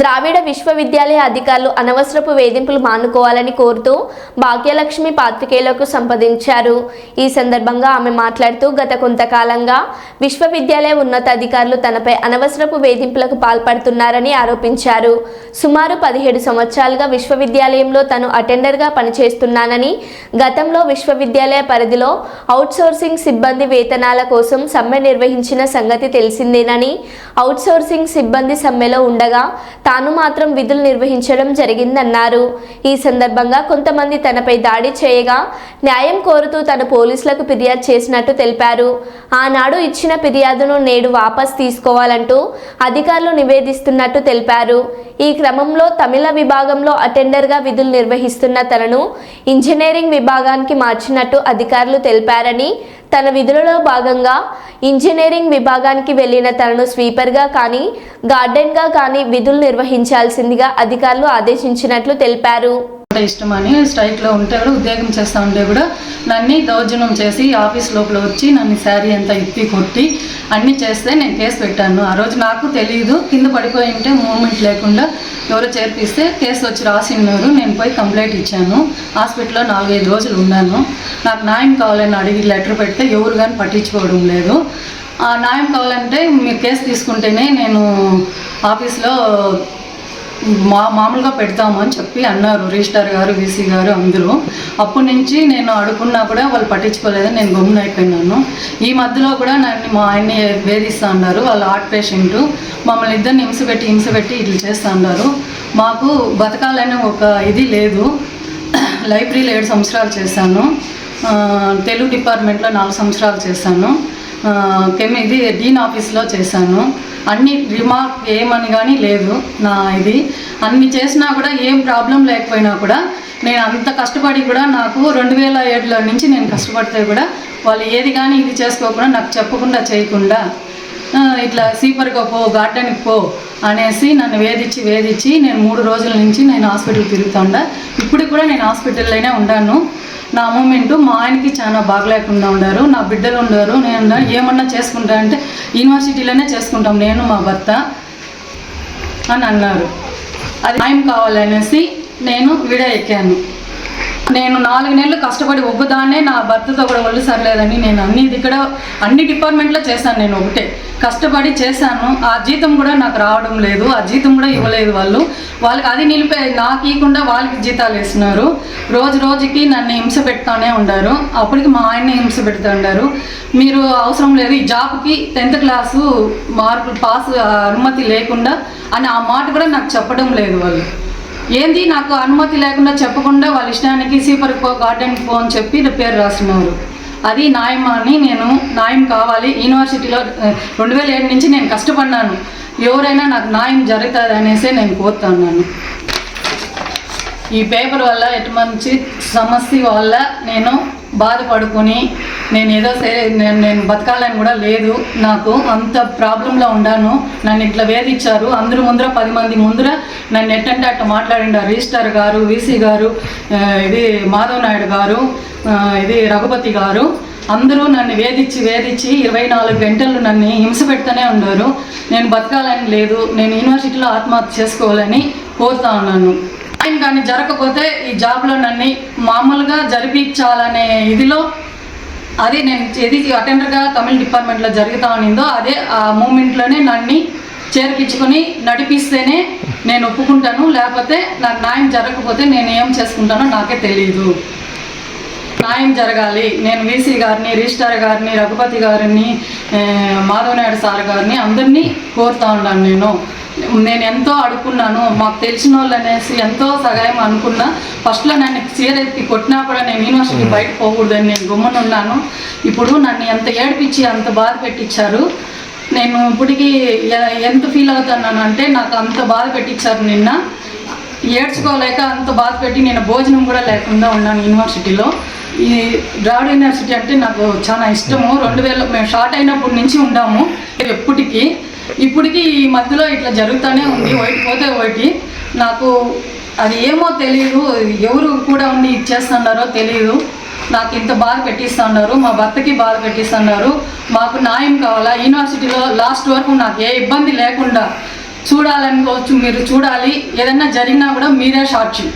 ద్రావిడ విశ్వవిద్యాలయ అధికారులు అనవసరపు వేధింపులు మానుకోవాలని కోరుతూ భాగ్యలక్ష్మి పాత్రికేయులకు సంప్రదించారు. ఈ సందర్భంగా ఆమె మాట్లాడుతూ గత కొంతకాలంగా విశ్వవిద్యాలయ ఉన్నతాధికారులు తనపై అనవసరపు వేధింపులకు పాల్పడుతున్నారని ఆరోపించారు. సుమారు పదిహేడు సంవత్సరాలుగా విశ్వవిద్యాలయంలో తను అటెండర్గా పనిచేస్తున్నానని గతంలో విశ్వవిద్యాలయ పరిధిలో అవుట్సోర్సింగ్ సిబ్బంది వేతనాల కోసం సమ్మె నిర్వహించిన సంగతి తెలిసిందేనని అవుట్సోర్సింగ్ సిబ్బంది సమ్మెలో ఉండగా తాను మాత్రం విధులు నిర్వహించడం జరిగిందన్నారు. ఈ సందర్భంగా కొంతమంది తనపై దాడి చేయగా న్యాయం కోరుతూ తను పోలీసులకు ఫిర్యాదు చేసినట్టు తెలిపారు. ఆనాడు ఇచ్చిన ఫిర్యాదును నేడు వాపస్ తీసుకోవాలంటూ అధికారులు నివేదిస్తున్నట్టు తెలిపారు. ఈ క్రమంలో తమిళ విభాగంలో అటెండర్గా విధులు నిర్వహిస్తున్న తనను ఇంజనీరింగ్ విభాగానికి మార్చినట్టు అధికారులు తెలిపారని తన విధులలో భాగంగా ఇంజనీరింగ్ విభాగానికి వెళ్ళిన తనను స్వీపర్గా కానీ గార్డెన్గా కానీ విధులు నిర్వహించాల్సిందిగా అధికారులు ఆదేశించినట్లు తెలిపారు. అంటే ఇష్టమని స్ట్రైక్లో ఉంటే కూడా ఉద్యోగం చేస్తూ ఉంటే కూడా నన్ను దౌర్జన్యం చేసి ఆఫీస్ లోపల వచ్చి నన్ను శారీ అంతా ఇప్పి కొట్టి అన్నీ చేస్తే నేను కేసు పెట్టాను. ఆ రోజు నాకు తెలియదు కింద పడిపోయి ఉంటే మూమెంట్ లేకుండా ఎవరో చేర్పిస్తే కేసు వచ్చి రాసిన్నారు. నేను పోయి కంప్లైంట్ ఇచ్చాను. హాస్పిటల్లో నాలుగైదు రోజులు ఉన్నాను. నాకు న్యాయం కావాలని అడిగి లెటర్ పెడితే ఎవరు కానీ పట్టించుకోవడం లేదు. న్యాయం కావాలంటే మీరు కేసు తీసుకుంటేనే నేను ఆఫీస్లో మా మామూలుగా పెడతాము అని చెప్పి అన్నారు రిజిస్టార్ గారు వీసీ గారు అందరూ. అప్పటి నుంచి నేను అడుగున్నా కూడా వాళ్ళు పట్టించుకోలేదని నేను గమ్మున అయిపోయినాను ఈ మధ్యలో కూడా నన్ను మా ఆయన్ని వేధిస్తా ఉన్నారు వాళ్ళ హార్ట్ పేషెంట్. మమ్మల్ని ఇద్దరిని హింస పెట్టి హింస పెట్టి ఇట్లా మాకు బతకాలని ఒక ఇది లేదు. లైబ్రరీలో ఏడు సంవత్సరాలు చేశాను. తెలుగు డిపార్ట్మెంట్లో నాలుగు సంవత్సరాలు చేశాను. కెమి ఇది డీన్ ఆఫీస్లో చేశాను. అన్ని రిమార్క్ ఏమని కానీ లేదు నా ఇది. అన్ని చేసినా కూడా ఏం ప్రాబ్లం లేకపోయినా కూడా నేను అంత కష్టపడి కూడా నాకు రెండు వేల ఏడులో నుంచి నేను కష్టపడితే కూడా వాళ్ళు ఏది కానీ ఇది చేసుకోకుండా నాకు చెప్పకుండా చేయకుండా ఇట్లా సీపర్గా పో గార్డెన్కి పో అనేసి నన్ను వేధించి వేధించి నేను మూడు రోజుల నుంచి నేను హాస్పిటల్ తిరుగుతుండ. ఇప్పుడు కూడా నేను హాస్పిటల్లోనే ఉన్నాను. నా మూమెంట్ మా ఆయనకి చాలా బాగలేకుండా ఉండారు నా బిడ్డలు ఉండారు నేను ఏమన్నా చేసుకుంటా అంటే యూనివర్సిటీలోనే చేసుకుంటాం నేను మా భర్త అని అన్నారు. అది టైం కావాలనేసి నేను విడ ఎక్కాను నేను నాలుగు నెలలు కష్టపడి ఒక్కదాన్నే నా భర్తతో కూడా ఒళ్ళు సరలేదని నేను అన్ని ఇక్కడ అన్ని డిపార్ట్మెంట్లో చేశాను నేను ఒకటే. కష్టపడి చేశాను. ఆ జీతం కూడా నాకు రావడం లేదు. ఆ జీతం కూడా ఇవ్వలేదు వాళ్ళు. వాళ్ళకి అది నిలిపే నాకు ఇవ్వకుండా వాళ్ళకి జీతాలు వేస్తున్నారు. రోజు రోజుకి నన్ను హింస పెడతానే ఉండారు. అప్పటికి మా ఆయన హింస పెడుతూ ఉండారు. మీరు అవసరం లేదు. ఈ జాబ్కి టెన్త్ క్లాసు మార్కులు పాస్ అనుమతి లేకుండా అని ఆ మాట కూడా నాకు చెప్పడం లేదు వాళ్ళు. ఏంది నాకు అనుమతి లేకుండా చెప్పకుండా వాళ్ళ ఇష్టానికి సీపర్కి పో గార్డెన్కి పో అని చెప్పి పేరు రాస్తున్నారు అది న్యాయం అని నేను న్యాయం కావాలి. యూనివర్సిటీలో రెండు వేల ఏడు నుంచి నేను కష్టపడినాను ఎవరైనా నాకు న్యాయం జరుగుతుంది అనేసి నేను కోరుతున్నాను. ఈ పేపర్ వల్ల ఎటువంటి సమస్య వల్ల నేను బాధపడుకొని నేను ఏదో సే- నేను నేను బతకాలని కూడా లేదు. నాకు అంత ప్రాబ్లంలో ఉన్నాను. నన్ను ఇట్లా వేధించారు. అందరూ ముందర పది మంది ముందర నన్ను ఎట్టంటే అట్ట మాట్లాడిండు. రిజిస్టర్ గారు వీసీ గారు ఇది మాధవ్ నాయుడు గారు ఇది రఘుపతి గారు అందరూ నన్ను వేధించి వేధించి ఇరవై నాలుగు గంటలు నన్ను హింస పెడుతూనే ఉన్నారు. నేను బతకాలని లేదు. నేను యూనివర్సిటీలో ఆత్మహత్య చేసుకోవాలని కోరుతా ఉన్నాను. కానీ జరగకపోతే ఈ జాబ్లో నన్ను మామూలుగా జరిపించాలనే ఇదిలో అది నేను ఏది అటెండర్గా తమిళ డిపార్ట్మెంట్లో జరుగుతా ఉన్నిందో అదే ఆ మూమెంట్లోనే నన్ను చేర్పించుకొని నడిపిస్తేనే నేను ఒప్పుకుంటాను లేకపోతే నాకు న్యాయం జరగకపోతే నేను ఏం చేసుకుంటానో నాకే తెలియదు న్యాయం జరగాలి. నేను వీసీ గారిని రిజిస్టార్ గారిని రఘుపతి గారిని మాధవనాయుడు సార్ గారిని అందరినీ కోరుతా ఉన్నాను నేను. నేను ఎంతో అడుక్కున్నాను మాకు తెలిసిన వాళ్ళు అనేసి ఎంతో సహాయం అనుకున్నా. ఫస్ట్లో నన్ను చీరెత్తి కొట్టినా కూడా నేను యూనివర్సిటీ బయట పోకూడదని నేను గుమ్మని ఉన్నాను ఇప్పుడు నన్ను ఎంత ఏడిపించి అంత బాధ పెట్టించారు నేను ఇప్పటికీ ఎంత ఫీల్ అవుతున్నాను అంటే నాకు అంత బాధ పెట్టించారు నిన్న. ఏడ్చుకోలేక అంత బాధ పెట్టి నేను భోజనం కూడా లేకుండా ఉన్నాను యూనివర్సిటీలో. ఈ ద్రావిడ యూనివర్సిటీ అంటే నాకు చాలా ఇష్టము. రెండు వేల మేము షార్ట్ అయినప్పటి నుంచి ఉండాము. ఎప్పటికీ ఇప్పటికీ ఈ మధ్యలో ఇట్లా జరుగుతూనే ఉంది. ఒకటి పోతే ఒకటి నాకు అది ఏమో తెలియదు ఎవరు కూడా ఉండి ఇచ్చేస్తున్నారో తెలియదు నాకు ఇంత బాధ పెట్టిస్తున్నారు. మా భర్తకి బాధ పెట్టిస్తున్నారు. మాకు న్యాయం కావాలా? యూనివర్సిటీలో లాస్ట్ వరకు నాకు ఏ ఇబ్బంది లేకుండా చూడాలనుకోవచ్చు మీరు చూడాలి. ఏదైనా జరిగినా కూడా మీరే సాక్షి.